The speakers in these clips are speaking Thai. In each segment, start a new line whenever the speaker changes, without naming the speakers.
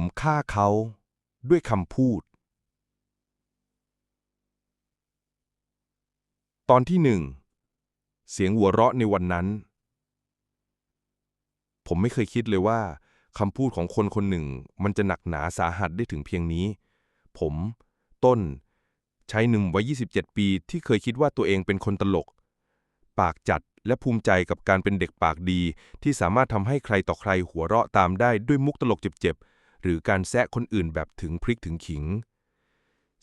ผมฆ่าเขา ด้วยคำพูด ตอนที่หนึ่ง เสียงหัวเราะในวันนั้น ผมไม่เคยคิดเลยว่าคำพูดของคนคนหนึ่ง มันจะหนักหนาสาหัสได้ถึงเพียงนี้ ผม ต้นชายหนุ่มวัย 27 ปีที่เคยคิดว่าตัวเองเป็นคนตลก ปากจัดและภูมิใจกับการเป็นเด็กปากดี ที่สามารถทำให้ใครต่อใครหัวเราะตามได้ด้วยมุกตลกเจ็บๆ หรือการแซะคนอื่นแบบถึงพริกถึงขิง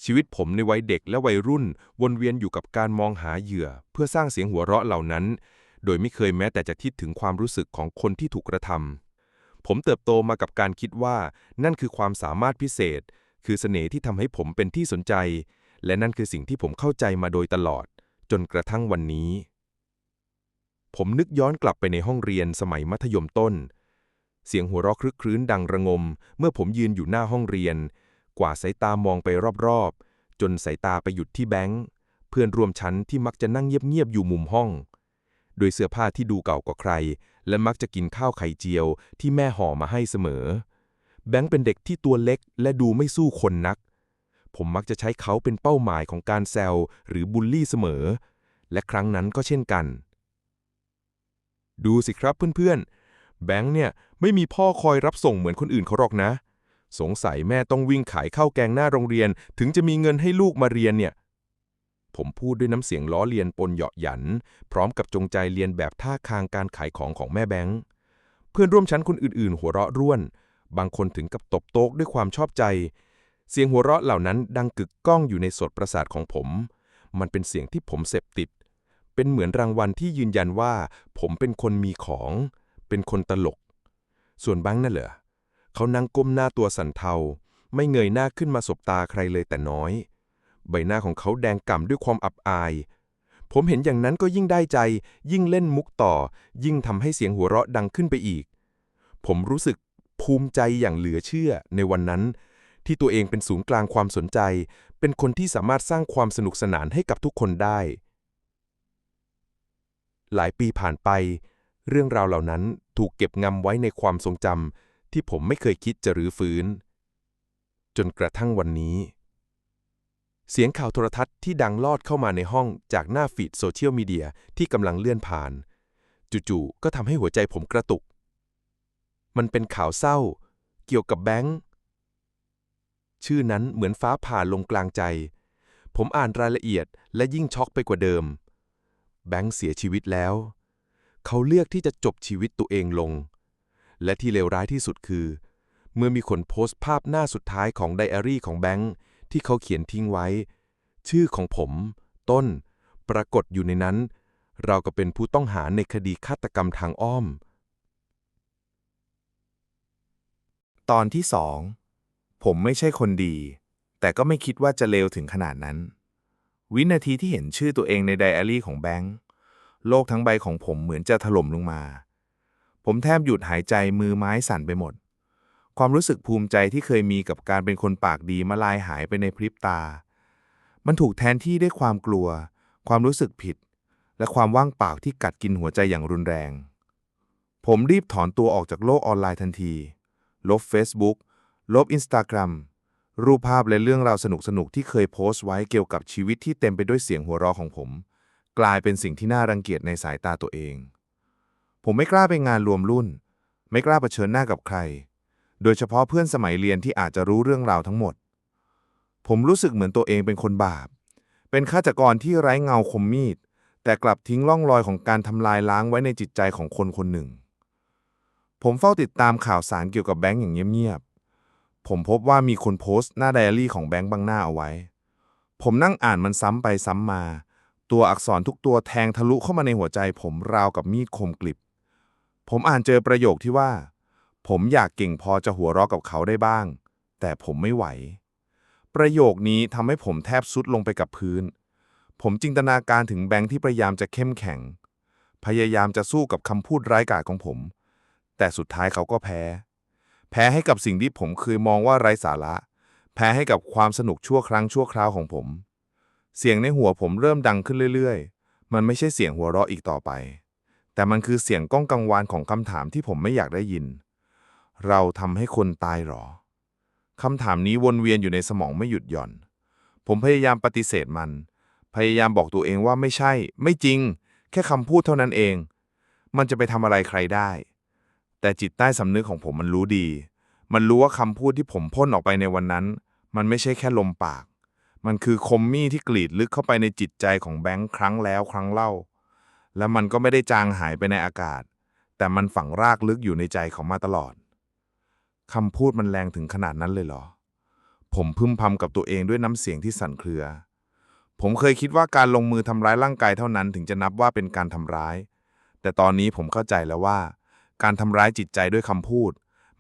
ชีวิตผมในวัยเด็กและวัยรุ่นวนเวียนอยู่กับการมองหาเหยื่อ เพื่อสร้างเสียงหัวเราะเหล่านั้น โดยไม่เคยแม้แต่จะคิดถึงความรู้สึกของคนที่ถูกกระทำผมเติบโตมากับการคิดว่า นั่นคือความสามารถพิเศษ คือเสน่ห์ที่ทำให้ผมเป็นที่สนใจ และนั่นคือสิ่งที่ผมเข้าใจมาโดยตลอด จนกระทั่งวันนี้ ผมนึกย้อนกลับไปในห้องเรียนสมัยมัธยมต้น เสียงหัวเราะคลึกครื้นดังระงม เมื่อผมยืนอยู่หน้าห้องเรียน กว่าดสายตามองไปรอบๆ จนสายตาไปหยุดที่แบงค์เพื่อนร่วมชั้นที่มักจะนั่งเงียบๆอยู่มุมห้อง โดยเสื้อผ้าที่ดูเก่ากว่าใคร และมักจะกินข้าวไข่เจียวที่แม่ห่อมาให้เสมอ แบงค์เป็นเด็กที่ตัวเล็กและดูไม่สู้คนนัก ผมมักจะใช้เขาเป็นเป้าหมายของการแซวหรือบูลลี่เสมอ และครั้งนั้นก็เช่นกัน ดูสิครับเพื่อนๆ แบงค์เนี่ยไม่มีพ่อคอยรับส่งเหมือนคนอื่นเขาหรอกนะ สงสัยแม่ต้องวิ่งขายข้าวแกงหน้าโรงเรียน ถึงจะมีเงินให้ลูกมาเรียนเนี่ย ผมพูดด้วยน้ำเสียงล้อเลียนปนเหยาะหยัน พร้อมกับจงใจเรียนแบบท่าทางการขายของของแม่แบงค์เพื่อนร่วมชั้นคนอื่นๆ หัวเราะร่วน บางคนถึงกับตบโต๊ะด้วยความชอบใจ เสียงหัวเราะเหล่านั้นดังกึกก้องอยู่ในสดประสาทของผม มันเป็นเสียงที่ผมเสพติด เป็นเหมือนรางวัลที่ยืนยันว่า ผมเป็นคนมีของ เป็นคนตลก ส่วนแบงนั่นเหรอเขานั่งก้มหน้าตัวสั่นเทา ไม่เงยหน้าขึ้นมาสบตาใครเลยแต่น้อย ใบหน้าของเขาแดงก่ำด้วยความอับอาย ผมเห็นอย่างนั้นก็ยิ่งได้ใจ ยิ่งเล่นมุกต่อ ยิ่งทำให้เสียงหัวเราะดังขึ้นไปอีก ผมรู้สึกภูมิใจอย่างเหลือเชื่อในวันนั้น ที่ตัวเองเป็นศูนย์กลางความสนใจ เป็นคนที่สามารถสร้างความสนุกสนานให้กับทุกคนได้ หลายปีผ่านไป เรื่องราวเหล่านั้นถูกเก็บงำไว้ในความทรงจำที่ผมไม่เคยคิดจะรื้อฟื้น จนกระทั่งวันนี้ เสียงข่าวโทรทัศน์ที่ดังลอดเข้ามาในห้องจากหน้าฟีดโซเชียลมีเดียที่กำลังเลื่อนผ่าน จู่ๆก็ทำให้หัวใจผมกระตุก มันเป็นข่าวเศร้า เกี่ยวกับแบงค์ชื่อนั้นเหมือนฟ้าผ่าลงกลางใจ ผมอ่านรายละเอียดและยิ่งช็อกไปกว่าเดิม แบงค์เสียชีวิตแล้ว เขาเลือกที่จะจบชีวิตตัวเองลง และที่เลวร้ายที่สุดคือ เมื่อมีคนโพสต์ภาพหน้าสุดท้ายของไดอารี่ของแบงค์ที่เขาเขียนทิ้งไว้ ชื่อของผม ต้น ปรากฏอยู่ในนั้น เราก็เป็นผู้ต้องหาในคดีฆาตกรรมทางอ้อม
ตอนที่สองผมไม่ใช่คนดี แต่ก็ไม่คิดว่าจะเลวถึงขนาดนั้น วินาทีที่เห็นชื่อตัวเองในไดอารี่ของแบงค์ โลกทั้งใบของผมเหมือนจะถล่มลงมา ผมแทบหยุดหายใจมือไม้สั่นไปหมด ความรู้สึกภูมิใจที่เคยมีกับการเป็นคนปากดีมาลายหายไปในพริบตา มันถูกแทนที่ด้วยความกลัว ความรู้สึกผิด และความว่างเปล่าที่กัดกินหัวใจอย่างรุนแรง ผมรีบถอนตัวออกจากโลกออนไลน์ทันที ลบ Facebook ลบ Instagram รูปภาพและเรื่องราวสนุกๆ ที่เคยโพสต์ไว้เกี่ยวกับชีวิตที่เต็มไปด้วยเสียงหัวเราะของผม กลายเป็นสิ่งที่น่ารังเกียจในสายตาตัวเอง ผมไม่กล้าไปงานรวมรุ่น ไม่กล้าเผชิญหน้ากับใคร โดยเฉพาะเพื่อนสมัยเรียนที่อาจจะรู้เรื่องราวทั้งหมด ผมรู้สึกเหมือนตัวเองเป็นคนบาป เป็นฆาตกรที่ไร้เงาคมมีด แต่กลับทิ้งร่องรอยของการทำลายล้างไว้ในจิตใจของคนคนหนึ่ง ผมเฝ้าติดตามข่าวสารเกี่ยวกับแบงก์อย่างเงียบๆ ผมพบว่ามีคนโพสต์หน้าไดอารี่ของแบงก์บางหน้าเอาไว้ ผมนั่งอ่านมันซ้ำไปซ้ำมา ตัวอักษรทุกตัวแทงทะลุเข้ามาในหัวใจ ผมราวกับมีดคมกลิบ ผมอ่านเจอประโยคที่ว่า ผมอยากเก่งพอจะหัวเราะกับเขาได้บ้าง แต่ผมไม่ไหว ประโยคนี้ทำให้ผมแทบสุดลงไปกับพื้น ผมจินตนาการถึงแบงค์ที่พยายามจะเข้มแข็ง พยายามจะสู้กับคำพูดร้ายกาจของผม แต่สุดท้ายเขาก็แพ้ แพ้ให้กับสิ่งที่ผมเคยมองว่าไร้สาระ แพ้ให้กับความสนุกชั่วครั้งชั่วคราวของผม เสียงในหัวผมเริ่มดังขึ้นเรื่อยๆ มันไม่ใช่เสียงหัวเราะอีกต่อไป แต่มันคือเสียงก้องกังวานของคำถามที่ผมไม่อยากได้ยิน เราทำให้คนตายหรอ
คำถามนี้วนเวียนอยู่ในสมองไม่หยุดหย่อน ผมพยายามปฏิเสธมัน พยายามบอกตัวเองว่าไม่ใช่ ไม่จริง แค่คำพูดเท่านั้นเอง มันจะไปทำอะไรใครได้ แต่จิตใต้สำนึกของผมมันรู้ดี มันรู้ว่าคำพูดที่ผมพ่นออกไปในวันนั้น มันไม่ใช่แค่ลมปาก มันคือคมมีที่กรีดลึกเข้าไปในจิตใจของแบงค์ครั้งแล้วครั้งเล่า และมันก็ไม่ได้จางหายไปในอากาศ แต่มันฝังรากลึกอยู่ในใจเขามาตลอดคำพูดมันแรงถึงขนาดนั้นเลยเหรอ ผมพึมพำกับตัวเองด้วยน้ำเสียงที่สั่นเครือ ผมเคยคิดว่าการลงมือทำร้ายร่างกายเท่านั้นถึงจะนับว่าเป็นการทำร้าย แต่ตอนนี้ผมเข้าใจแล้วว่า การทำร้ายจิตใจด้วยคำพูด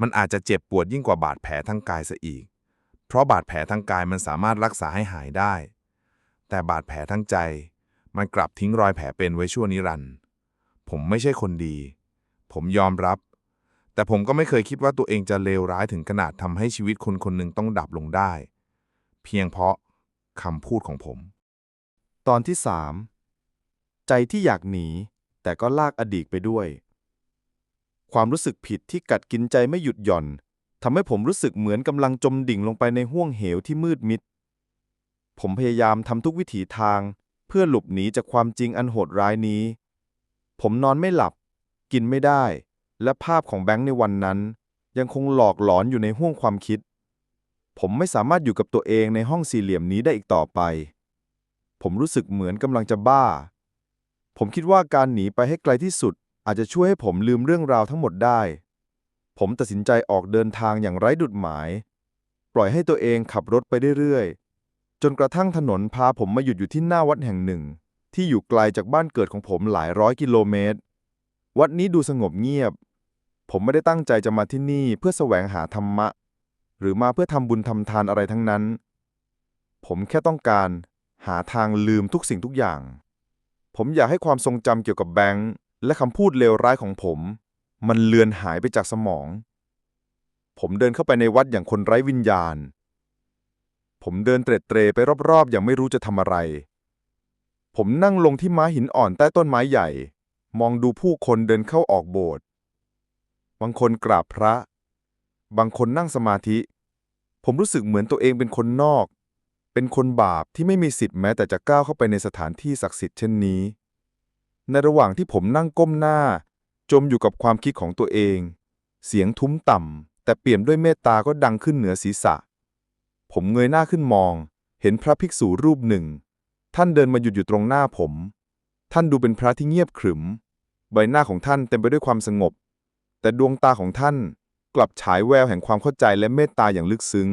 มันอาจจะเจ็บปวดยิ่งกว่าบาดแผลทั้งกายซะอีก เพราะบาดแผลทั้งกายมันสามารถรักษาให้หายได้ แต่บาดแผลทั้งใจ มันกลับทิ้งรอยแผลเป็นไว้ชั่วนิรันดร์ ผมไม่ใช่คนดี ผมยอมรับ แต่ผมก็ไม่เคยคิดว่าตัวเองจะเลวร้ายถึงขนาดทำให้ชีวิตคนคนหนึ่งต้องดับลงได้ เพียงเพราะคำพูดของผม
ตอนที่สามใจที่อยากหนี แต่ก็ลากอดีตไปด้วย ความรู้สึกผิดที่กัดกินใจไม่หยุดหย่อน ทำให้ผมรู้สึกเหมือนกำลังจมดิ่งลงไปในห้วงเหวที่มืดมิด ผมพยายามทำทุกวิถีทาง เพื่อหลบหนีจากความจริงอันโหดร้ายนี้ ผมนอนไม่หลับ กินไม่ได้ และภาพของแบงค์ในวันนั้น ยังคงหลอกหลอนอยู่ในห้วงความคิด ผมไม่สามารถอยู่กับตัวเองในห้องสี่เหลี่ยมนี้ได้อีกต่อไป ผมรู้สึกเหมือนกำลังจะบ้า ผมคิดว่าการหนีไปให้ไกลที่สุด อาจจะช่วยให้ผมลืมเรื่องราวทั้งหมดได้ ผมตัดสินใจออกเดินทางอย่างไร้ดุดหมาย ปล่อยให้ตัวเองขับรถไปเรื่อยๆ จนกระทั่งถนนพาผมมาหยุดอยู่ที่หน้าวัดแห่งหนึ่ง ที่อยู่ไกลจากบ้านเกิดของผมหลายร้อยกิโลเมตร วัดนี้ดูสงบเงียบ ผมไม่ได้ตั้งใจจะมาที่นี่เพื่อแสวงหาธรรมะ หรือมาเพื่อทำบุญทำทานอะไรทั้งนั้น ผมแค่ต้องการหาทางลืมทุกสิ่งทุกอย่าง ผมอยากให้ความทรงจำเกี่ยวกับแบงค์และคำพูดเลวร้ายของผม มันเลือนหายไปจากสมอง ผมเดินเข้าไปในวัดอย่างคนไร้วิญญาณ ผมเดินเตร็ดเตรไปรอบๆ อย่างไม่รู้จะทำอะไร ผมนั่งลงที่ม้าหินอ่อนใต้ต้นไม้ใหญ่ มองดูผู้คนเดินเข้าออกโบสถ์ บางคนกราบพระ บางคนนั่งสมาธิ ผมรู้สึกเหมือนตัวเองเป็นคนนอก เป็นคนบาปที่ไม่มีสิทธิ์แม้แต่จะก้าวเข้าไปในสถานที่ศักดิ์สิทธิ์เช่นนี้ ในระหว่างที่ผมนั่งก้มหน้า จมอยู่กับความคิดของตัวเอง เสียงทุ้มต่ำ แต่เปลี่ยนด้วยเมตตาก็ดังขึ้นเหนือศีรษะ ผมเงยหน้าขึ้นมอง เห็นพระภิกษุรูปหนึ่ง ท่านเดินมาหยุดอยู่ตรงหน้าผม ท่านดูเป็นพระที่เงียบขรึม ใบหน้าของท่านเต็มไปด้วยความสงบ แต่ดวงตาของท่านกลับฉายแววแห่งความเข้าใจและเมตตาอย่างลึกซึ้ง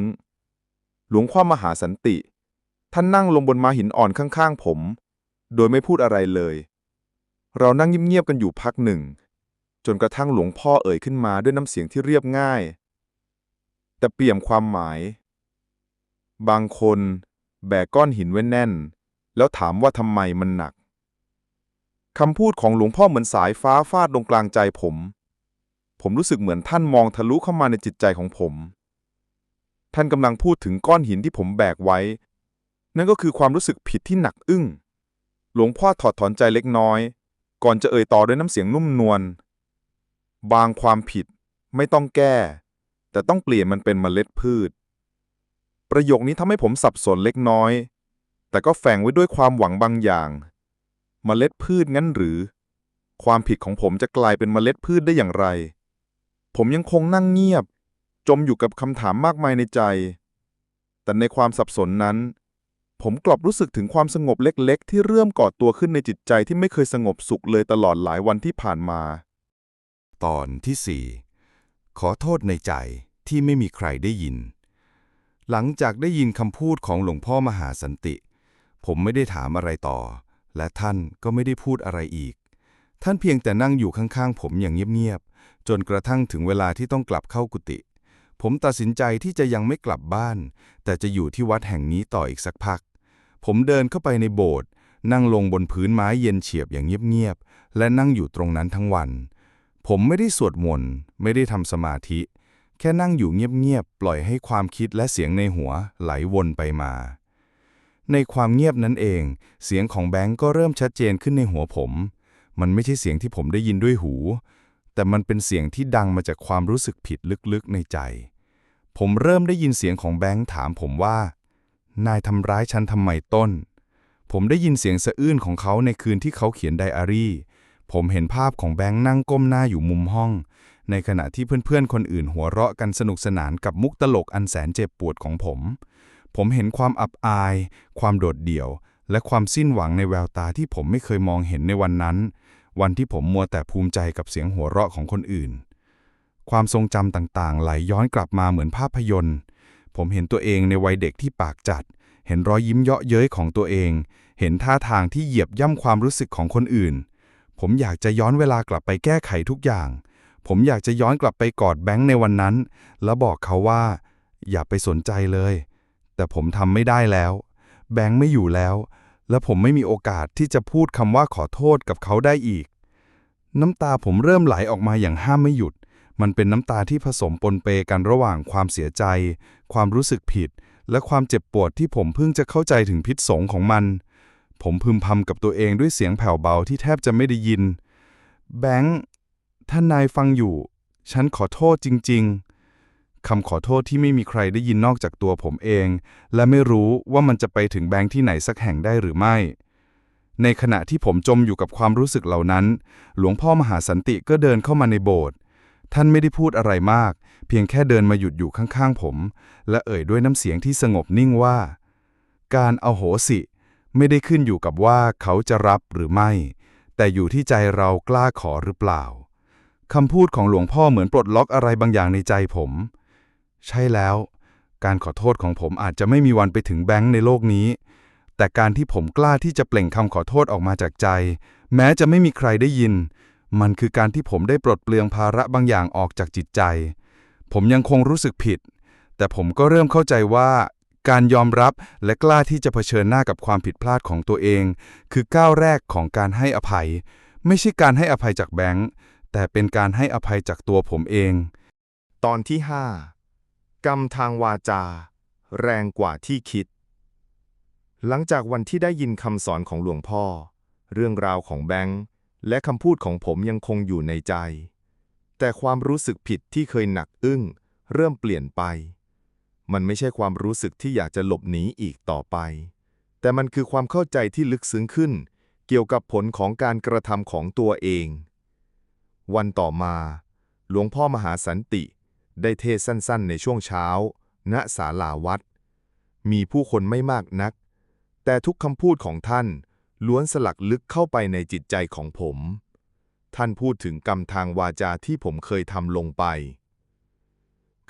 หลวงพ่อมหาสันติ ท่านนั่งลงบนม้าหินอ่อนข้างๆผม โดยไม่พูดอะไรเลย เรานั่งเงียบๆกันอยู่พักหนึ่ง จนกระทั่งหลวงพ่อเอ่ยขึ้นมาด้วยน้ำเสียงที่เรียบง่าย แต่เปี่ยมความหมาย บางคนแบกก้อนหินไว้แน่น แล้วถามว่าทำไมมันหนักคำพูดของหลวงพ่อเหมือนสายฟ้าฟาดลงกลางใจผม ผมรู้สึกเหมือนท่านมองทะลุเข้ามาในจิตใจของผม ท่านกำลังพูดถึงก้อนหินที่ผมแบกไว้ นั่นก็คือความรู้สึกผิดที่หนักอึ้ง หลวงพ่อถอดถอนใจเล็กน้อย ก่อนจะเอ่ยต่อด้วยน้ำเสียงนุ่มนวล บางความผิดไม่ต้องแก้ แต่ต้องเปลี่ยนมันเป็นเมล็ดพืช ประโยคนี้ทำให้ผมสับสนเล็กน้อย แต่ก็แฝงไว้ด้วยความหวังบางอย่าง เมล็ดพืชงั้นหรือ ความผิดของผมจะกลายเป็นเมล็ดพืชได้อย่างไร ผมยังคงนั่งเงียบ จมอยู่กับคำถามมากมายในใจ แต่ในความสับสนนั้น ผมกลับรู้สึกถึงความสงบเล็ก ๆ ที่เริ่มก่อตัวขึ้นในจิตใจที่ไม่เคยสงบสุขเลยตลอดหลายวันที่ผ่านมา
ตอนที่ 4 ขอโทษในใจที่ไม่มีใครได้ยิน หลังจากได้ยินคำพูดของหลวงพ่อมหาสันติ ผมไม่ได้ถามอะไรต่อ และท่านก็ไม่ได้พูดอะไรอีก ท่านเพียงแต่นั่งอยู่ข้างๆ ผมอย่างเงียบๆ จนกระทั่งถึงเวลาที่ต้องกลับเข้ากุฏิผมตัดสินใจที่จะยังไม่กลับบ้าน แต่จะอยู่ที่วัดแห่งนี้ต่ออีกสักพัก ผมเดินเข้าไปในโบสถ์นั่งลงบนพื้นไม้เย็นเฉียบอย่างเงียบๆ และนั่งอยู่ตรงนั้นทั้งวัน ผมไม่ได้สวดมนต์ไม่ได้ทำสมาธิ แค่นั่งอยู่เงียบๆ ปล่อยให้ความคิดและเสียงในหัวไหลวนไปมา ในความเงียบนั้นเอง เสียงของแบงก์ก็เริ่มชัดเจนขึ้นในหัวผม มันไม่ใช่เสียงที่ผมได้ยินด้วยหู แต่มันเป็นเสียงที่ดังมาจากความรู้สึกผิดลึกๆในใจ ผมเริ่มได้ยินเสียงของแบงค์ถามผมว่า นายทำร้ายฉันทำไมต้น ผมได้ยินเสียงสะอื้นของเขาในคืนที่เขาเขียนไดอารี่ ผมเห็นภาพของแบงค์นั่งก้มหน้าอยู่มุมห้อง ในขณะที่เพื่อนๆ คนอื่นหัวเราะกันสนุกสนานกับมุกตลกอันแสนเจ็บปวดของผม ผมเห็นความอับอาย ความโดดเดี่ยว และความสิ้นหวังในแววตาที่ผมไม่เคยมองเห็นในวันนั้น วันที่ผมมัวแต่ภูมิใจกับเสียงหัวเราะของคนอื่น ความทรงจำต่างๆ ไหลย้อนกลับมาเหมือนภาพยนตร์ ผมเห็นตัวเองในวัยเด็กที่ปากจัด เห็นรอยยิ้มเยาะเย้ยของตัวเอง เห็นท่าทางที่เหยียบย่ำความรู้สึกของคนอื่น ผมอยากจะย้อนเวลากลับไปแก้ไขทุกอย่าง ผมอยากจะย้อนกลับไปกอดแบงค์ในวันนั้น แล้วบอกเขาว่า อย่าไปสนใจเลย แต่ผมทำไม่ได้แล้ว แบงค์ไม่อยู่แล้ว และผมไม่มีโอกาสที่จะพูดคำว่าขอโทษกับเขาได้อีก น้ำตาผมเริ่มไหลออกมาอย่างห้ามไม่หยุด มันเป็นน้ำตาที่ผสมปนเปกันระหว่างความเสียใจ ความรู้สึกผิด และความเจ็บปวดที่ผมเพิ่งจะเข้าใจถึงพิษสงของมัน ผมพึมพำกับตัวเองด้วยเสียงแผ่วเบาที่แทบจะไม่ได้ยิน แบงค์ถ้านนายฟังอยู่ ฉันขอโทษจริง ๆ คำขอโทษที่ไม่มีใครได้ยินนอกจากตัวผมเอง และไม่รู้ว่ามันจะไปถึงแบงค์ที่ไหนสักแห่งได้หรือไม่ ในขณะที่ผมจมอยู่กับความรู้สึกเหล่านั้น หลวงพ่อมหาสันติก็เดินเข้ามาในโบสถ์ ท่านไม่ได้พูดอะไรมาก เพียงแค่เดินมาหยุดอยู่ข้างๆผม และเอ่ยด้วยน้ำเสียงที่สงบนิ่งว่า การเอาโหสิ ไม่ได้ขึ้นอยู่กับว่าเขาจะรับหรือไม่ แต่อยู่ที่ใจเรากล้าขอหรือเปล่าคำพูดของหลวงพ่อเหมือนปลดล็อกอะไรบางอย่างในใจผม ใช่แล้ว การขอโทษของผมอาจจะไม่มีวันไปถึงแบงค์ในโลกนี้ แต่การที่ผมกล้าที่จะเปล่งคำขอโทษออกมาจากใจ แม้จะไม่มีใครได้ยิน มันคือการที่ผมได้ปลดเปลืองภาระบางอย่างออกจากจิตใจ ผมยังคงรู้สึกผิด แต่ผมก็เริ่มเข้าใจว่า การยอมรับและกล้าที่จะเผชิญหน้ากับความผิดพลาดของตัวเอง คือก้าวแรกของการให้อภัย ไม่ใช่การให้อภัยจากแบงค์แต่เป็นการให้อภัยจากตัวผมเอง
ตอนที่ 5 กรรมทางวาจา แรงกว่าที่คิด หลังจากวันที่ได้ยินคำสอนของหลวงพ่อ เรื่องราวของแบงค์และคำพูดของผมยังคงอยู่ในใจ แต่ความรู้สึกผิดที่เคยหนักอึ้ง เริ่มเปลี่ยนไป มันไม่ใช่ความรู้สึกที่อยากจะหลบหนีอีกต่อไป แต่มันคือความเข้าใจที่ลึกซึ้งขึ้น เกี่ยวกับผลของการกระทำของตัวเอง วันต่อมา หลวงพ่อมหาสันติ ได้เทศสั้นๆ ในช่วงเช้า ณ ศาลาวัด มีผู้คนไม่มากนัก แต่ทุกคำพูดของท่านล้วนสลักลึกเข้าไปในจิตใจของผม ท่านพูดถึงกรรมทางวาจาที่ผมเคยทำลงไป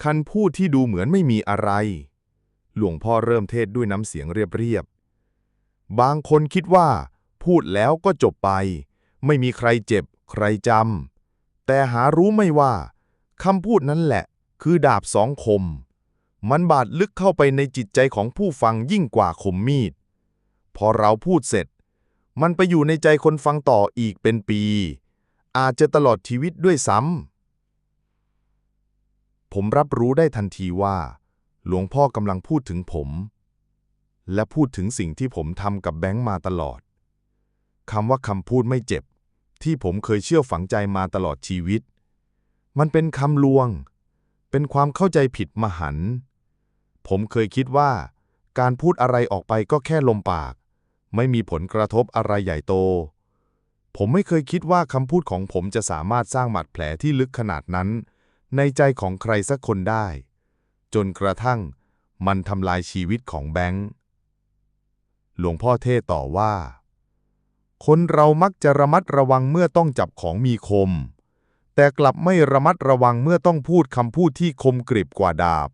คันพูดที่ดูเหมือนไม่มีอะไร หลวงพ่อเริ่มเทศด้วยน้ำเสียงเรียบๆ บางคนคิดว่า พูดแล้วก็จบไป ไม่มีใครเจ็บ ใครจำ แต่หารู้ไม่ว่าคำพูดนั้นแหละ คือดาบสองคม มันบาดลึกเข้าไปในจิตใจของผู้ฟังยิ่งกว่าคมมีด พอเราพูดเสร็จ มันไปอยู่ในใจคนฟังต่ออีกเป็นปี อาจจะตลอดชีวิตด้วยซ้ำ ผมรับรู้ได้ทันทีว่า หลวงพ่อกำลังพูดถึงผม และพูดถึงสิ่งที่ผมทำกับแบงค์มาตลอดคำว่าคำพูดไม่เจ็บ ที่ผมเคยเชื่อฝังใจมาตลอดชีวิต มันเป็นคำลวง เป็นความเข้าใจผิดมหัน ผมเคยคิดว่า การพูดอะไรออกไปก็แค่ลมปาก ไม่มีผลกระทบอะไรใหญ่โต ผมไม่เคยคิดว่าคำพูดของผมจะสามารถสร้างบาดแผลที่ลึกขนาดนั้น ในใจของใครสักคนได้ จนกระทั่งมันทำลายชีวิตของแบงค์ หลวงพ่อเทศต่อว่า คนเรามักจะระมัดระวังเมื่อต้องจับของมีคม แต่กลับไม่ระมัดระวังเมื่อต้องพูดคำพูดที่คมกริบกว่าดาบ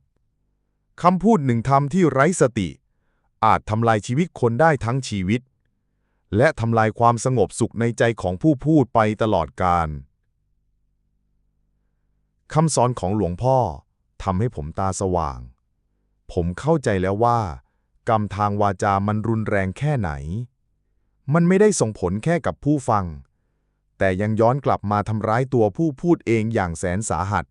คำพูดหนึ่งคำที่ไร้สติ อาจทำลายชีวิตคนได้ทั้งชีวิต และทำลายความสงบสุขในใจของผู้พูดไปตลอดกาล คำสอนของหลวงพ่อทำให้ผมตาสว่าง ผมเข้าใจแล้วว่า กรรมทางวาจามันรุนแรงแค่ไหน มันไม่ได้ส่งผลแค่กับผู้ฟัง แต่ยังย้อนกลับมาทำร้ายตัวผู้พูดเองอย่างแสนสาหัส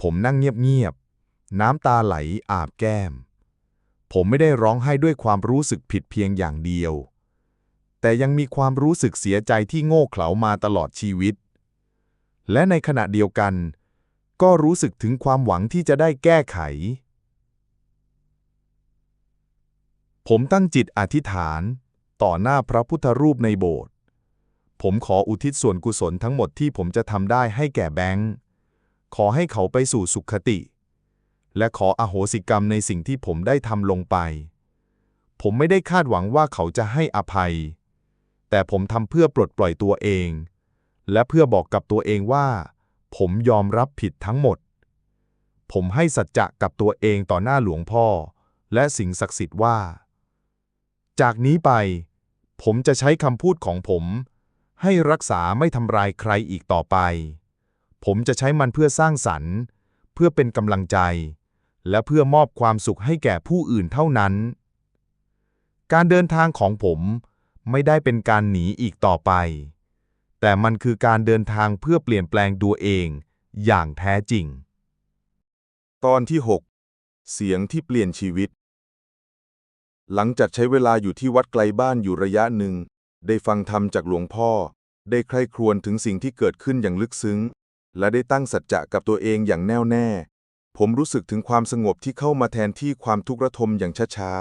ผมนั่งเงียบๆ น้ำตาไหลอาบแก้ม ผมไม่ได้ร้องไห้ด้วยความรู้สึกผิดเพียงอย่างเดียว แต่ยังมีความรู้สึกเสียใจที่โง่เขลามาตลอดชีวิต และในขณะเดียวกัน ก็รู้สึกถึงความหวังที่จะได้แก้ไข ผมตั้งจิตอธิษฐาน ต่อหน้าพระพุทธรูปในโบสถ์ ผมขออุทิศส่วนกุศลทั้งหมดที่ผมจะทำได้ให้แก่แบงค์ ขอให้เขาไปสู่สุขติ และขออโหสิกรรมในสิ่งที่ผมได้ทำลงไป ผมไม่ได้คาดหวังว่าเขาจะให้อภัย แต่ผมทำเพื่อปลดปล่อยตัวเอง และเพื่อบอกกับตัวเองว่า ผมยอมรับผิดทั้งหมด ผมให้สัจจะกับตัวเองต่อหน้าหลวงพ่อ และสิ่งศักดิ์สิทธิ์ว่า จากนี้ไป ผมจะใช้คำพูดของผม ให้รักษาไม่ทำลายใครอีกต่อไป ผมจะใช้มันเพื่อสร้างสรรค์ เพื่อเป็นกำลังใจ และเพื่อมอบความสุขให้แก่ผู้อื่นเท่านั้น การเดินทางของผมไม่ได้เป็นการหนีอีกต่อไป แต่มันคือการเดินทางเพื่อเปลี่ยนแปลงตัวเอง อย่างแท้จริง
ตอนที่ 6 เสียงที่เปลี่ยนชีวิต หลังจากใช้เวลาอยู่ที่วัดไกลบ้านอยู่ระยะหนึ่ง ได้ฟังธรรมจากหลวงพ่อ ได้ใคร่ครวญถึงสิ่งที่เกิดขึ้นอย่างลึกซึ้ง และได้ตั้งสัจจะกับตัวเองอย่างแน่วแน่ ผมรู้สึกถึงความสงบที่เข้ามาแทนที่ความทุกข์ระทมอย่างช้า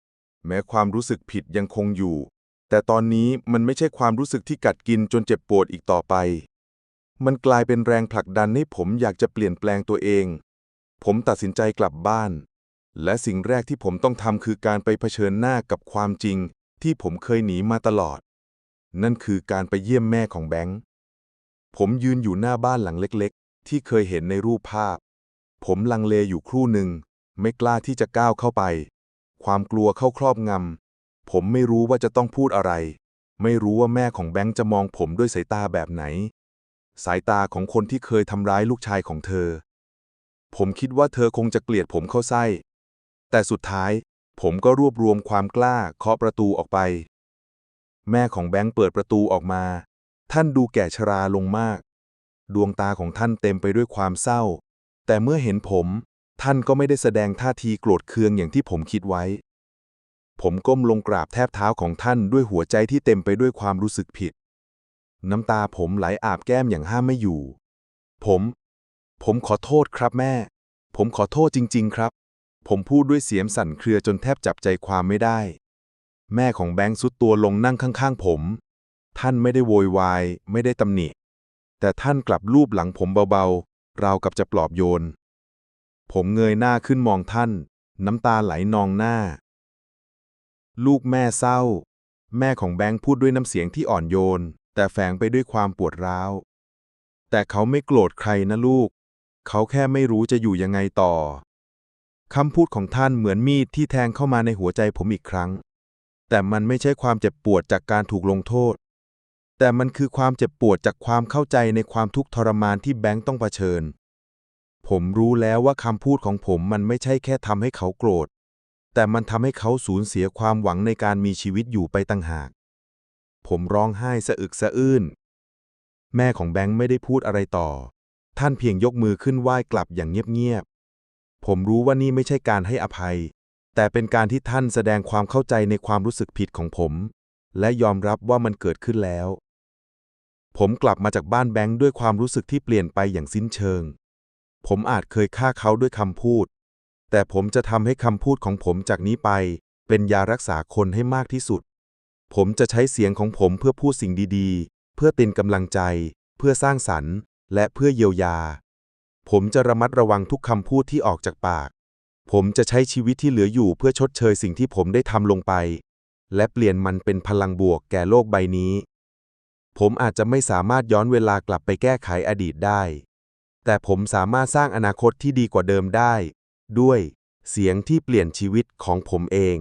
ๆ แม้ความรู้สึกผิดยังคงอยู่ แต่ตอนนี้มันไม่ใช่ความรู้สึกที่กัดกินจนเจ็บปวดอีกต่อไป มันกลายเป็นแรงผลักดันให้ผมอยากจะเปลี่ยนแปลงตัวเอง ผมตัดสินใจกลับบ้าน และสิ่งแรกที่ผมต้องทำคือการไปเผชิญหน้ากับความจริง ที่ผมเคยหนีมาตลอด นั่นคือการไปเยี่ยมแม่ของแบงค์ ผมยืนอยู่หน้าบ้านหลังเล็กๆ ที่เคยเห็นในรูปภาพ ผมลังเลอยู่ครู่หนึ่ง ไม่กล้าที่จะก้าวเข้าไป ความกลัวเข้าครอบงำ ผมไม่รู้ว่าจะต้องพูดอะไร ไม่รู้ว่าแม่ของแบงค์จะมองผมด้วยสายตาแบบไหน สายตาของคนที่เคยทำร้ายลูกชายของเธอ ผมคิดว่าเธอคงจะเกลียดผมเข้าไส้ แต่สุดท้าย ผมก็รวบรวมความกล้าเคาะประตูออกไป แม่ของแบงค์เปิดประตูออกมา ท่านดูแก่ชราลงมาก ดวงตาของท่านเต็มไปด้วยความเศร้า แต่เมื่อเห็นผม ท่านก็ไม่ได้แสดงท่าทีโกรธเคืองอย่างที่ผมคิดไว้ ผมก้มลงกราบแทบเท้าของท่านด้วยหัวใจที่เต็มไปด้วยความรู้สึกผิด น้ำตาผมไหลอาบแก้มอย่างห้ามไม่อยู่ ผม ผมขอโทษครับแม่ ผมขอโทษจริง ๆ ครับ ผมพูดด้วยเสียงสั่นเครือจนแทบจับใจความไม่ได้ แม่ของแบงค์สุดตัวลงนั่งข้าง ๆ ผม ท่านไม่ได้โวยวาย ไม่ได้ตำหนิ แต่ท่านกลับลูบหลังผมเบาๆ ราวกับจะปลอบโยน ผมเงยหน้าขึ้นมองท่าน น้ำตาไหลนองหน้า ลูกแม่เศร้า แม่ของแบงค์พูดด้วยน้ำเสียงที่อ่อนโยน แต่แฝงไปด้วยความปวดร้าว แต่เขาไม่โกรธใครนะลูก เขาแค่ไม่รู้จะอยู่ยังไงต่อคำพูดของท่านเหมือนมีดที่แทงเข้ามาในหัวใจผมอีกครั้ง แต่มันไม่ใช่ความเจ็บปวดจากการถูกลงโทษ แต่มันคือความเจ็บปวดจากความเข้าใจในความทุกข์ทรมานที่แบงค์ต้องเผชิญ ผมรู้แล้วว่าคำพูดของผมมันไม่ใช่แค่ทำให้เขาโกรธ แต่มันทำให้เขาสูญเสียความหวังในการมีชีวิตอยู่ไปตั้งหาก ผมร้องไห้สะอึกสะอื้น แม่ของแบงค์ไม่ได้พูดอะไรต่อ ท่านเพียงยกมือขึ้นไหว้กลับอย่างเงียบๆ ผมรู้ว่านี่ไม่ใช่การให้อภัย แต่เป็นการที่ท่านแสดงความเข้าใจในความรู้สึกผิดของผม และยอมรับว่ามันเกิดขึ้นแล้ว ผมกลับมาจากบ้านแบงค์ด้วยความรู้สึกที่เปลี่ยนไปอย่างสิ้นเชิง ผมอาจเคยฆ่าเขาด้วยคำพูด แต่ผมจะทำให้คำพูดของผมจากนี้ไป เป็นยารักษาคนให้มากที่สุด ผมจะใช้เสียงของผมเพื่อพูดสิ่งดีๆ เพื่อเป็นกำลังใจ เพื่อสร้างสรรค์ และเพื่อเยียวยา ผมจะระมัดระวังทุกคำพูดที่ออกจากปาก ผมจะใช้ชีวิตที่เหลืออยู่เพื่อชดเชยสิ่งที่ผมได้ทำลงไป และเปลี่ยนมันเป็นพลังบวกแก่โลกใบนี้ ผมอาจจะไม่สามารถย้อนเวลากลับไปแก้ไขอดีตได้ แต่ผมสามารถสร้างอนาคตที่ดีกว่าเดิมได้ ด้วยเสียงที่เปลี่ยนชีวิตของผมเอง